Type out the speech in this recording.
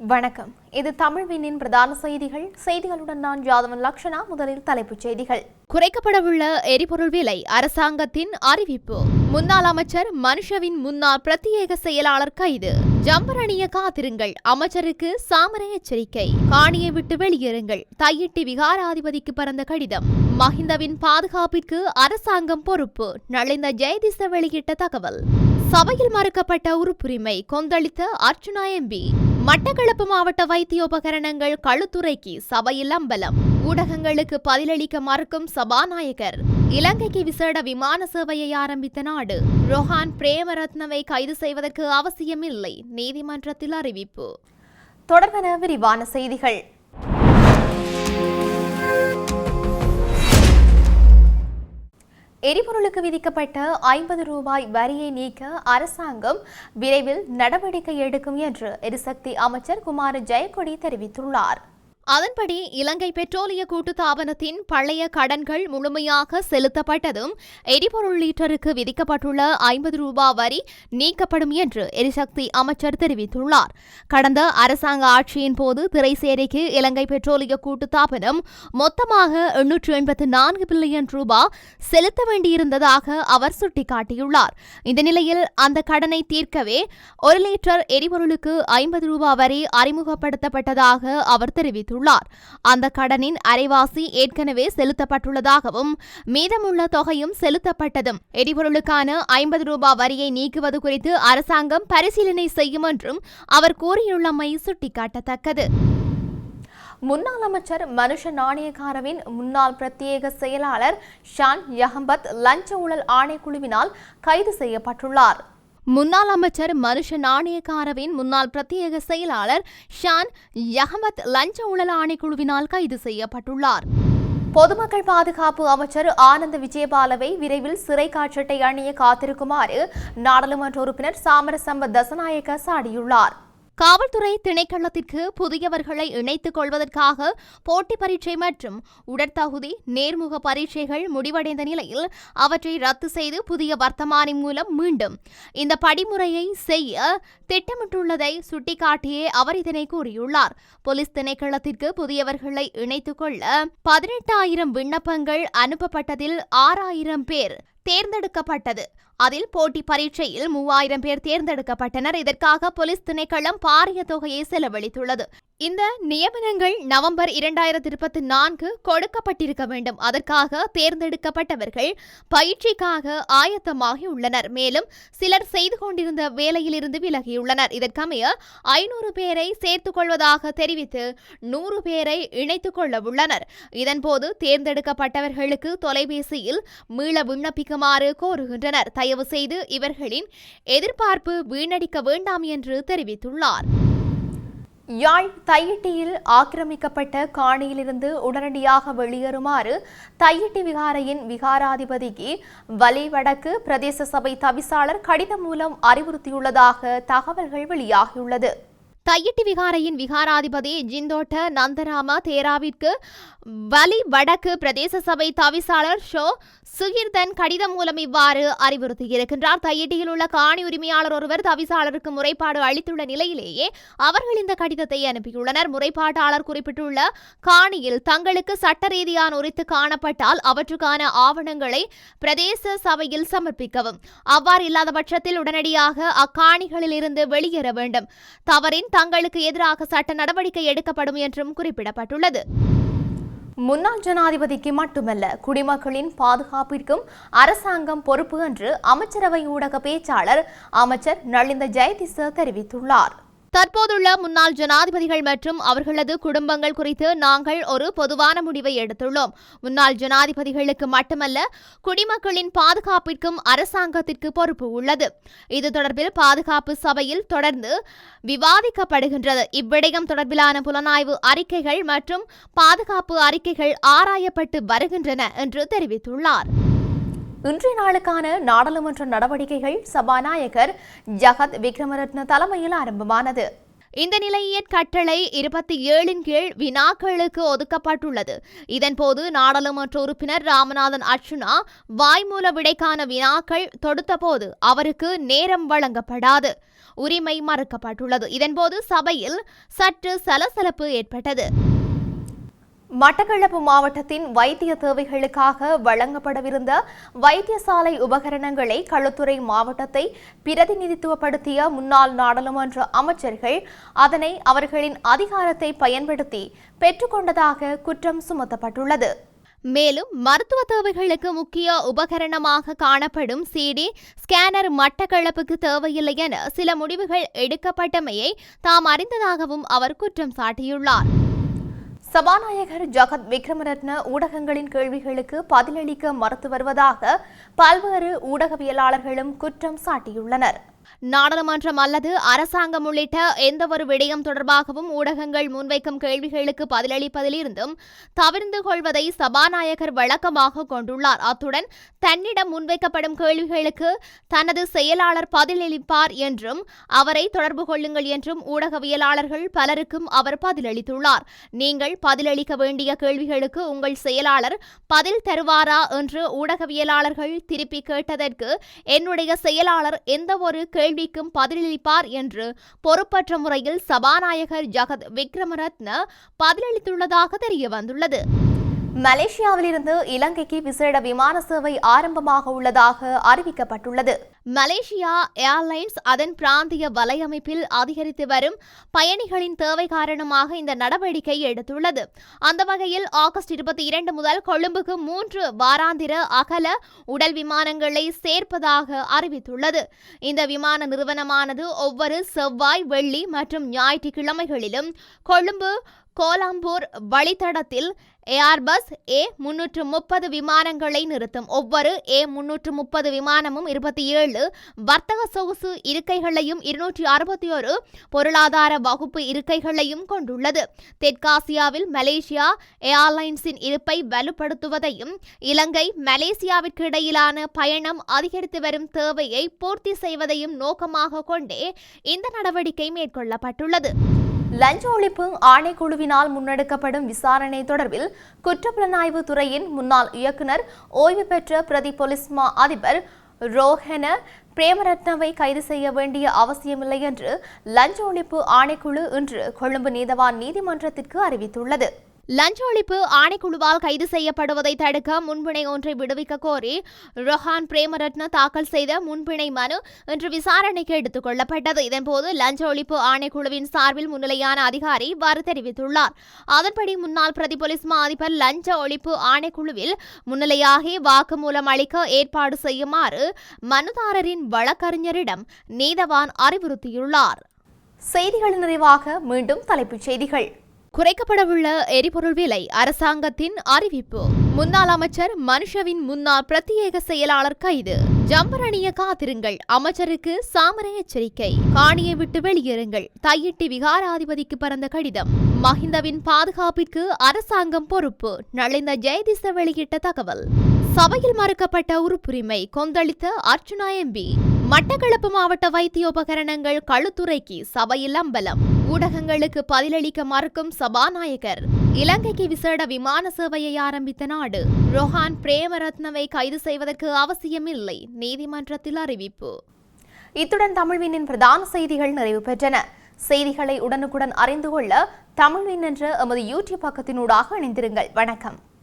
வணக்கம். இது தமிழ்வினின் பிரதான செய்திகள். செய்திகளுடன் நான் ஜாதவன் லக்ஷனா முதலில் தலைப்புச் செய்திகள். குறைக்கப்படவுள்ள எரிபொருள் விலை அரசாங்கத்தின் அறிவிப்பு. முன்னாள் அமைச்சர் மனுஷவின் முன்னாள் பிரத்யேக செயலாளர் கைது. ஜம்பரணிய காத்திருங்கள். அமைச்சருக்கு சாமர எச்சரிக்கை. காணியை விட்டு வெளியேறுங்கள். தையிட்டி விகாராதிபதிக்கு பறந்த கடிதம். மஹிந்தவின் பாதுகாப்பிற்கு அரசாங்கம் பொறுப்பு. நலிந்த ஜெயதிச வெளியிட்ட தகவல். சபையில் மறுக்கப்பட்ட உறுப்புரிமை கொந்தளித்த அர்ச்சுனா எம்பி. மட்டக்களப்பு மாவட்ட வைத்தியோபகரணங்கள் கழுத்துறைக்கு சபையில் அம்பலம் ஊடகங்களுக்கு பதிலளிக்க மறுக்கும் சபாநாயகர். இலங்கைக்கு விசேட விமான சேவையை ஆரம்பித்த நாடு. ரொஹான் பிரேமரத்னவை கைது செய்வதற்கு அவசியமில்லை நீதிமன்றத்தில் அறிவிப்பு. தொடர்பன விரிவான செய்திகள். எரிபொருளுக்கு விதிக்கப்பட்ட ஐம்பது ரூபாய் வரியை நீக்க அரசாங்கம் விரைவில் நடவடிக்கை எடுக்கும் என்று எரிசக்தி அமைச்சர் குமார ஜெயக்கொடி தெரிவித்துள்ளார். அதன்படி இலங்கை பெட்ரோலிய கூட்டுத்தாபனத்தின் பழைய கடன்கள் முழுமையாக செலுத்தப்பட்டதும் எரிபொருள் லீட்டருக்கு விதிக்கப்பட்டுள்ள ஐம்பது ரூபாய் வரி நீக்கப்படும் என்று எரிசக்தி அமைச்சர் தெரிவித்துள்ளார். கடந்த அரசாங்க ஆட்சியின் போது திரைசேரிக்கு இலங்கை பெட்ரோலிய கூட்டுத்தாபனம் மொத்தமாக எண்ணூற்று எண்பத்து நான்கு பில்லியன் ரூபாய் செலுத்த வேண்டியிருந்ததாக அவர் சுட்டிக்காட்டியுள்ளார். இந்த நிலையில் அந்த கடனை தீர்க்கவே ஒரு லிட்டர் எரிபொருளுக்கு ஐம்பது ரூபாய் வரி அறிமுகப்படுத்தப்பட்டதாக அவர் தெரிவித்துள்ளார். அந்த கடனின் அரைவாசி ஏற்கனவே செலுத்தப்பட்டுள்ளதாகவும் மீதமுள்ள தொகையும் செலுத்தப்பட்டதும் எரிபொருளுக்கான ஐம்பது ரூபாய் வரியை நீக்குவது குறித்து அரசாங்கம் பரிசீலனை செய்யும் என்றும் அவர் கூறியுள்ளமை சுட்டிக்காட்டத்தக்கது. முன்னாள் அமைச்சர் மனுஷ நாணயக்காரவின் முன்னாள் பிரத்யேக செயலாளர் ஷான் யஹம்பத் லஞ்ச ஊழல் ஆணைக்குழுவினால் கைது செய்யப்பட்டுள்ளார். முன்னாள் அமைச்சர் மனுஷ நாணயக்காரவின் முன்னாள் பிரத்யேக செயலாளர் ஷான் யஹமத் லஞ்ச ஊழல் ஆணைக்குழுவினால் கைது செய்யப்பட்டுள்ளார். பொதுமக்கள் பாதுகாப்பு அமைச்சர் ஆனந்த விஜயபாலவை விரைவில் சிறை காட்சட்டை அணிய காத்திருக்குமாறு நாடாளுமன்ற உறுப்பினர் சாமரசம்ப தசநாயக்க சாடியுள்ளார். காவல்துறை திணைக்களத்திற்கு புதியவர்களை இணைத்துக் கொள்வதற்காக போட்டி பரீட்சை மற்றும் உடற்தகுதி நேர்முக பரீட்சைகள் முடிவடைந்த நிலையில் அவற்றை ரத்து செய்து புதிய வர்த்தமானி மூலம் மீண்டும் இந்த படிமுறையை செய்ய திட்டமிட்டுள்ளதை சுட்டிக்காட்டியே அவர் இதனை கூறியுள்ளார். போலீஸ் திணைக்களத்திற்கு புதியவர்களை இணைத்துக் கொள்ள பதினெட்டாயிரம் விண்ணப்பங்கள் அனுப்பப்பட்டதில் ஆறாயிரம் பேர் தேர்ந்தெடுக்கப்பட்டது. அதில் போட்டி பரீட்சையில் மூவாயிரம் பேர் தேர்ந்தெடுக்கப்பட்டனர். இதற்காக போலீஸ் திணைக்களம் பாரிய தொகையை செலவழித்துள்ளது. இந்த நியமனங்கள் நவம்பர் இரண்டாயிரத்தி இருபத்தி நான்கு கொடுக்கப்பட்டிருக்க வேண்டும். அதற்காக தேர்ந்தெடுக்கப்பட்டவர்கள் பயிற்சிக்காக ஆயத்தமாகி உள்ளனர். மேலும் சிலர் செய்து கொண்டிருந்த வேலையிலிருந்து விலகியுள்ளனர். இதற்கமைய ஐநூறு பேரை சேர்த்துக் கொள்வதாக தெரிவித்து நூறு பேரை இணைத்துக் கொள்ள உள்ளனர் இதன்போது தேர்ந்தெடுக்கப்பட்டவர்களுக்கு தொலைபேசியில் மீள விண்ணப்பிக்குமாறு கோருகின்றனர். தயவு செய்து இவர்களின் எதிர்பார்ப்பு வீணடிக்க வேண்டாம் என்று தெரிவித்துள்ளார். யாழ் தையிட்டியில் ஆக்கிரமிக்கப்பட்ட காணியிலிருந்து உடனடியாக வெளியேறுமாறு தையிட்டி விகாரையின் விகாராதிபதிக்கு வலிவடக்கு பிரதேச சபை தவிசாளர் கடிதம் மூலம் அறிவுறுத்தியுள்ளதாக தகவல்கள் வெளியாகியுள்ளது. தையிட்டி விகாரையின் விகாராதிபதி ஜிந்தோட்ட நந்தராம தேராவிற்கு வலி வடக்கு பிரதேச சபை தவிசாளர் ஷோ சுகீர்தன் கடிதம் மூலம் இவ்வாறு அறிவுறுத்தியிருக்கின்றார். தையிட்டியில் உள்ள காணி உரிமையாளர் ஒருவர் தவிசாளருக்கு முறைப்பாடு அளித்துள்ள நிலையிலேயே அவர்கள் இந்த கடிதத்தை அனுப்பியுள்ளனர். முறைப்பாட்டாளர் குறிப்பிட்டுள்ள காணியில் தங்களுக்கு சட்ட ரீதியான உரித்து காணப்பட்டால் அவற்றுக்கான ஆவணங்களை பிரதேச சபையில் சமர்ப்பிக்கவும். அவ்வாறு இல்லாத பட்சத்தில் உடனடியாக அக்காணிகளில் இருந்து வெளியேற வேண்டும். தவறின் தங்களுக்கு எதிராக சட்ட நடவடிக்கை எடுக்கப்படும் என்றும் குறிப்பிடப்பட்டுள்ளது. முன்னாள் ஜனாதிபதிக்கு மட்டுமல்ல குடிமக்களின் பாதுகாப்பிற்கும் அரசாங்கம் பொறுப்பு என்று அமைச்சரவை ஊடக பேச்சாளர் அமைச்சர் நளிந்த ஜெயதிச தெரிவித்துள்ளார். தற்போதுள்ள முன்னாள் ஜனாதிபதிகள் மற்றும் அவர்களது குடும்பங்கள் குறித்து நாங்கள் ஒரு பொதுவான முடிவை எடுத்துள்ளோம். முன்னாள் ஜனாதிபதிகளுக்கு மட்டுமல்ல குடிமக்களின் பாதுகாப்பிற்கும் அரசாங்கத்திற்கு பொறுப்பு உள்ளது. இது தொடர்பில் பாதுகாப்பு சபையில் தொடர்ந்து விவாதிக்கப்படுகின்றது. இவ்விடயம் தொடர்பிலான புலனாய்வு அறிக்கைகள் மற்றும் பாதுகாப்பு அறிக்கைகள் ஆராயப்பட்டு வருகின்றன என்று தெரிவித்துள்ளார். இன்றைய நாளுக்கான நாடாளுமன்ற நடவடிக்கைகள் சபாநாயகர் ஜகத் விக்ரமரத்ன தலைமையில் ஆரம்பமானது. இந்த நிலையின் கட்டளை இருபத்தி ஏழின் கீழ் வினாக்களுக்கு ஒதுக்கப்பட்டுள்ளது. இதன்போது நாடாளுமன்ற உறுப்பினர் ராமநாதன் அர்ச்சுனா வாய்மூல விடைக்கான வினாக்கள் தொடுத்தபோது அவருக்கு நேரம் வழங்கப்படாது. உரிமை மறுக்கப்பட்டுள்ளது. இதன்போது சபையில் சற்று சலசலப்பு ஏற்பட்டது. மட்டக்களப்பு மாவட்டத்தின் வைத்திய தேவைகளுக்காக வழங்கப்படவிருந்த வைத்தியசாலை உபகரணங்களை களுத்துறை மாவட்டத்தை பிரதிநிதித்துவப்படுத்திய முன்னாள் நாடாளுமன்ற அமைச்சர்கள் அதனை அவர்களின் அதிகாரத்தை பயன்படுத்தி பெற்றுக்கொண்டதாக குற்றம் சுமத்தப்பட்டுள்ளது. மேலும் மருத்துவ தேவைகளுக்கு முக்கிய உபகரணமாக காணப்படும் சிடி ஸ்கேனர் மட்டக்களப்புக்கு தேவையில்லை என சில முடிவுகள் எடுக்கப்பட்டமையை தாம் அறிந்ததாகவும் அவர் குற்றம் சாட்டியுள்ளார். சபாநாயகர் ஜகத் விக்ரமரத்ன ஊடகங்களின் கேள்விகளுக்கு பதிலளிக்க மறுத்து வருவதாக பல்வேறு ஊடகவியலாளர்களும் குற்றம் சாட்டியுள்ளனர். நாடாளுமன்றம் அல்லது அரசாங்கம் உள்ளிட்ட எந்தவொரு விடயம் தொடர்பாகவும் ஊடகங்கள் முன்வைக்கும் கேள்விகளுக்கு பதிலளிப்பதிலிருந்தும் தவிர்ந்து கொள்வதை சபாநாயகர் வழக்கமாக கொண்டுள்ளார். அத்துடன் தன்னிடம் முன்வைக்கப்படும் கேள்விகளுக்கு தனது செயலாளர் பதிலளிப்பார் என்றும் அவரை தொடர்பு கொள்ளுங்கள் என்றும் ஊடகவியலாளர்கள் பலருக்கும் அவர் பதிலளித்துள்ளார். நீங்கள் பதிலளிக்க வேண்டிய கேள்விகளுக்கு உங்கள் செயலாளர் பதில் தருவாரா என்று ஊடகவியலாளர்கள் திருப்பி கேட்டதற்கு என்னுடைய செயலாளர் எந்தவொரு கேள்விக்கும் பதிலளிப்பார் என்று பொறுப்பற்ற முறையில் சபாநாயகர் ஜகத் விக்ரமரத்ன பதிலளித்துள்ளதாக தெரிய வந்துள்ளது மலேசியாவிலிருந்து இலங்கைக்கு விசேட விமான சேவை ஆரம்பமாக உள்ளதாக அறிவிக்கப்பட்டுள்ளது. மலேசியா ஏர்லைன்ஸ் அதன் பிராந்திய வலையமைப்பில் அதிகரித்து வரும் பயணிகளின் தேவை காரணமாக இந்த நடவடிக்கை எடுத்துள்ளது. அந்த வகையில் ஆகஸ்ட் இருபத்தி இரண்டு முதல் கொழும்புக்கு மூன்று வாராந்திர அகல உடல் விமானங்களை சேர்ப்பதாக அறிவித்துள்ளது. இந்த விமான நிறுவனமானது ஒவ்வொரு செவ்வாய் வெள்ளி மற்றும் ஞாயிற்றுக்கிழமைகளிலும் கொழும்பு கோலாம்பூர் வழித்தடத்தில் ஏர்பஸ் ஏ முன்னூற்று முப்பது விமானங்களை நிறுத்தும். ஒவ்வொரு ஏ முன்னூற்று முப்பது விமானமும் இருபத்தி ஏழு வர்த்தக சொகுசு இருக்கைகளையும் இருநூற்றி அறுபத்தி ஒரு பொருளாதார வகுப்பு இருக்கைகளையும் கொண்டுள்ளது. தெற்காசியாவில் மலேசியா ஏர்லைன்ஸின் இருப்பை வலுப்படுத்துவதையும் இலங்கை மலேசியாவிற்கு இடையிலான பயணம் அதிகரித்து வரும் தேவையை பூர்த்தி செய்வதையும் நோக்கமாக கொண்டே இந்த நடவடிக்கை மேற்கொள்ளப்பட்டுள்ளது. லஞ்ச ஒழிப்பு ஆணைக்குழுவினால் முன்னெடுக்கப்படும் விசாரணை தொடர்பில் குற்றப்புலனாய்வு துறையின் முன்னாள் இயக்குனர் ஓய்வு பெற்ற பிரதி போலீஸ் மா அதிபர் ரோஹன பிரேமரத்னவை கைது செய்ய வேண்டிய அவசியமில்லை என்று லஞ்ச ஒழிப்பு ஆணைக்குழு இன்று கொழும்பு நீதவான் நீதிமன்றத்திற்கு அறிவித்துள்ளது. லஞ்ச ஒழிப்பு ஆணைக்குழுவால் கைது செய்யப்படுவதை தடுக்க முன்பிணை ஒன்றை விடுவிக்க கோரி ரொஹான் பிரேமரத்ன தாக்கல் செய்த முன்பிணை மனு இன்று விசாரணைக்கு எடுத்துக் கொள்ளப்பட்டது. இதன்போது லஞ்ச ஒழிப்பு ஆணைக்குழுவின் சார்பில் முன்னிலையான அதிகாரி இவ்வாறு தெரிவித்துள்ளார். அதன்படி முன்னாள் பிரதி போலீஸ் மா அதிபர் லஞ்ச ஒழிப்பு ஆணைக்குழுவில் முன்னிலையாகி வாக்குமூலம் அளிக்க ஏற்பாடு செய்யுமாறு மனுதாரரின் வழக்கறிஞரிடம் நீதவான் அறிவுறுத்தியுள்ளார். செய்திகள் நிறைவாக மீண்டும் தலைப்புச் செய்திகள். குறைக்கப்படவுள்ள எரிபொருள் விலை அரசாங்கத்தின் அறிவிப்பு. முன்னாள் அமைச்சர் மனுஷவின் முன்னாள் பிரத்யேக செயலாளர் கைது. ஜம்பரணிய காத்திருங்கள். அமைச்சருக்கு சாமர எச்சரிக்கை. காணியை விட்டு வெளியேறுங்கள். தையிட்டி விகாராதிபதிக்கு பறந்த கடிதம். மஹிந்தவின் பாதுகாப்பிற்கு அரசாங்கம் பொறுப்பு. நலிந்த ஜெயதிச வெளியிட்ட தகவல். சபையில் மறுக்கப்பட்ட உறுப்புரிமை கொந்தளித்த அர்ச்சுனா எம்பி. மட்டக்களப்பு மாவட்ட வைத்தியோபகரணங்கள் களுத்துறைக்கு சபையில் அம்பலம் ஊடகங்களுக்கு பதிலளிக்க மறுக்கும் சபாநாயகர். இலங்கைக்கு விசேட விமான சேவையை ஆரம்பித்த நாடு. ரொஹான் பிரேமரத்னவை கைது செய்வதற்கு அவசியமில்லை நீதிமன்றத்தில் அறிவிப்பு. இத்துடன் தமிழ்வினின் பிரதான செய்திகள் நிறைவு பெற்றன. செய்திகளை உடனுக்குடன் அறிந்து கொள்ள தமிழ்வின் என்ற எமது யூடியூப் பக்கத்தினூடாக இணைந்திருங்கள். வணக்கம்.